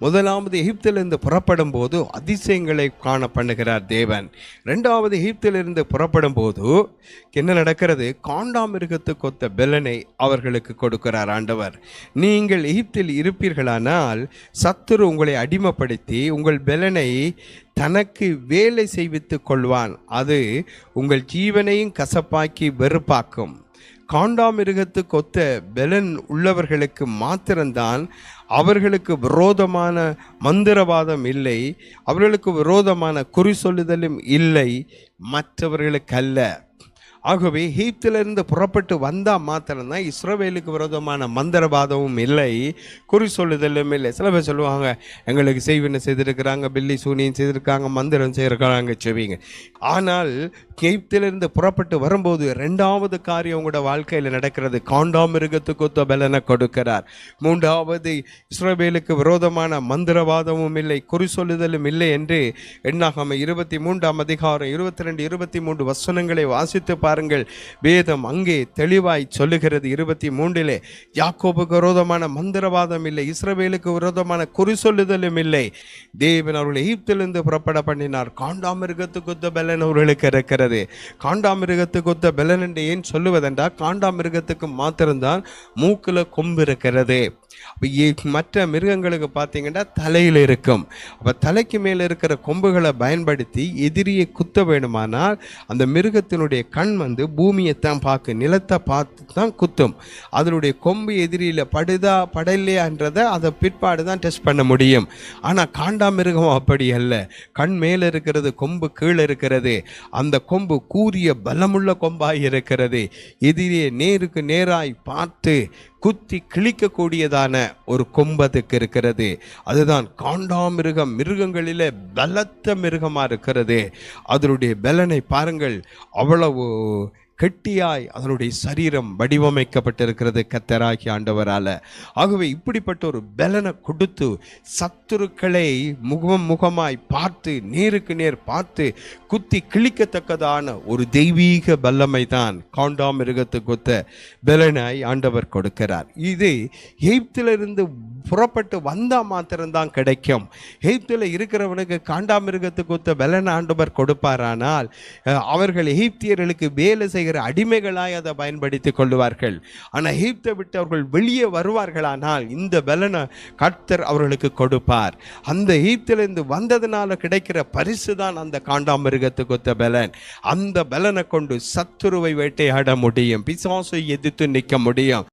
முதலாவது எகிப்திலிருந்து புறப்படும் போது அதிசயங்களை காண பண்ணுகிறார் தேவன். ரெண்டாவது எகிப்திலிருந்து புறப்படும் போது என்ன நடக்கிறது? காண்டாமிருகத்துக்கு கொத்த பெலனை அவர்களுக்கு கொடுக்கிறார் ஆண்டவர். நீங்கள் எகிப்தில் இருப்பீர்களானால் சத்துரு உங்களை அடிமைப்படுத்தி உங்கள் பெலனை தனக்கு வேலை செய்வித்துக் கொள்வான். அது உங்கள் ஜீவனையும் கசப்பாக்கி வெறுப்பாக்கும். காண்டாமிருகத்துக்கு ஒத்த பெலன் உள்ளவர்களுக்கு மாத்திரம்தான் அவர்களுக்கு விரோதமான மந்திரவாதம் இல்லை அவர்களுக்கு விரோதமான குறி சொல்லுதலும் இல்லை மற்றவர்களுக்கு அல்ல. ஆகவே ஹீப்திலிருந்து புறப்பட்டு வந்தால் மாத்திரம்தான் இஸ்ரவேலுக்கு விரோதமான மந்திரவாதமும் இல்லை குறி சொல்லுதலும் இல்லை. சில பேர் சொல்லுவாங்க எங்களுக்கு செய்வினை செய்திருக்கிறாங்க பில்லி சூனியம் செய்திருக்காங்க மந்திரம் செய்திருக்கிறாங்க செவிங்க. ஆனால் எகிப்திலிருந்து புறப்பட்டு வரும்போது ரெண்டாவது காரியம் உங்களோட வாழ்க்கையில் நடக்கிறது. காண்டாமிருகத்துக்கு ஒத்த பலனை கொடுக்கிறார். மூன்றாவது இஸ்ரவேலுக்கு விரோதமான மந்திரவாதமும் இல்லை குறி சொல்லுதலும் இல்லை என்று எண்ணாகம இருபத்தி மூன்றாம் அதிகாரம் இருபத்தி ரெண்டு இருபத்தி மூன்று வசனங்களை வாசித்து பாருங்கள். வேதம் அங்கே தெளிவாய் சொல்லுகிறது. இருபத்தி மூன்றிலே யாக்கோபுக்கு விரோதமான மந்திரவாதம் இல்லை இஸ்ரவேலுக்கு விரோதமான குறி சொல்லுதலும் இல்லை. தேவன் அவர்களை ஈப்திலிருந்து புறப்பட பண்ணினார். காண்டாமிருகத்துக்கு ஒத்த பலன் அவர்களுக்கு இருக்கிறது. காண்டாமிருகத்துக்கு ஒத்த பலன் என்று ஏன் சொல்லுவதென்றால் காண்டாமிருகத்துக்கு மாத்திரம்தான் மூக்கில் கொம்பு இருக்கிறது. மற்ற மிருகங்களுக்கு பார்த்தீங்கன்னா தலையில் இருக்கும். அப்போ தலைக்கு மேலே இருக்கிற கொம்புகளை பயன்படுத்தி எதிரியை குத்த வேணுமானால் அந்த மிருகத்தினுடைய கண் வந்து பூமியை தான் பார்க்கும். நிலத்தை பார்த்து தான் குத்தும். அதனுடைய கொம்பு எதிரியில் படுதா படலையான்றதை அதை பிற்பாடு தான் டெஸ்ட் பண்ண முடியும். ஆனால் காண்டாமிருகம் அப்படி அல்ல. கண் மேலே இருக்கிறது கொம்பு கீழே இருக்கிறது. அந்த கொம்பு கூரிய பலமுள்ள கொம்பாக இருக்கிறது. எதிரியை நேருக்கு நேராய் பார்த்து குத்தி கிழிக்கக்கூடியதான ஒரு கொம்பதுக்கு இருக்கிறது. அதுதான் காண்டாமிருகம். மிருகங்களிலே பலத்த மிருகமாக இருக்கிறது. அதனுடைய பலனை பாருங்கள். அவ்வளவு கெட்டியாய் அதனுடைய சரீரம் வடிவமைக்கப்பட்டிருக்கிறது கத்தராகி ஆண்டவரால். ஆகவே இப்படிப்பட்ட ஒரு பலனை கொடுத்து சத்துருக்களை முகம் முகமாய் பார்த்து நேருக்கு நேர் பார்த்து குத்தி கிழிக்கத்தக்கதான ஒரு தெய்வீக பல்லமை தான் காண்டாமிருகத்துக்கு ஒத்த பலனாய் ஆண்டவர் கொடுக்கிறார். இது எய்ப்திலிருந்து புறப்பட்டு வந்தால் மாத்திரம்தான் கிடைக்கும். எகிப்தில் இருக்கிறவனுக்கு காண்டாமிருகத்துக்கு ஒத்த பலன் ஆண்டவர் கொடுப்பாரானால் அவர்கள் எகிப்தியர்களுக்கு வேலை செய்கிற அடிமைகளாய் அதை பயன்படுத்தி கொள்வார்கள். ஆனால் எகிப்தை விட்டு அவர்கள் வெளியே வருவார்களானால் இந்த பலனை கர்த்தர் அவர்களுக்கு கொடுப்பார். அந்த எகிப்திலிருந்து வந்ததுனால கிடைக்கிற பரிசு தான் அந்த காண்டாமிருகத்துக்கு ஒத்த பலன். அந்த பலனை கொண்டு சத்துருவை வேட்டையாட முடியும். பிசாசை எதிர்த்து நிற்க முடியும்.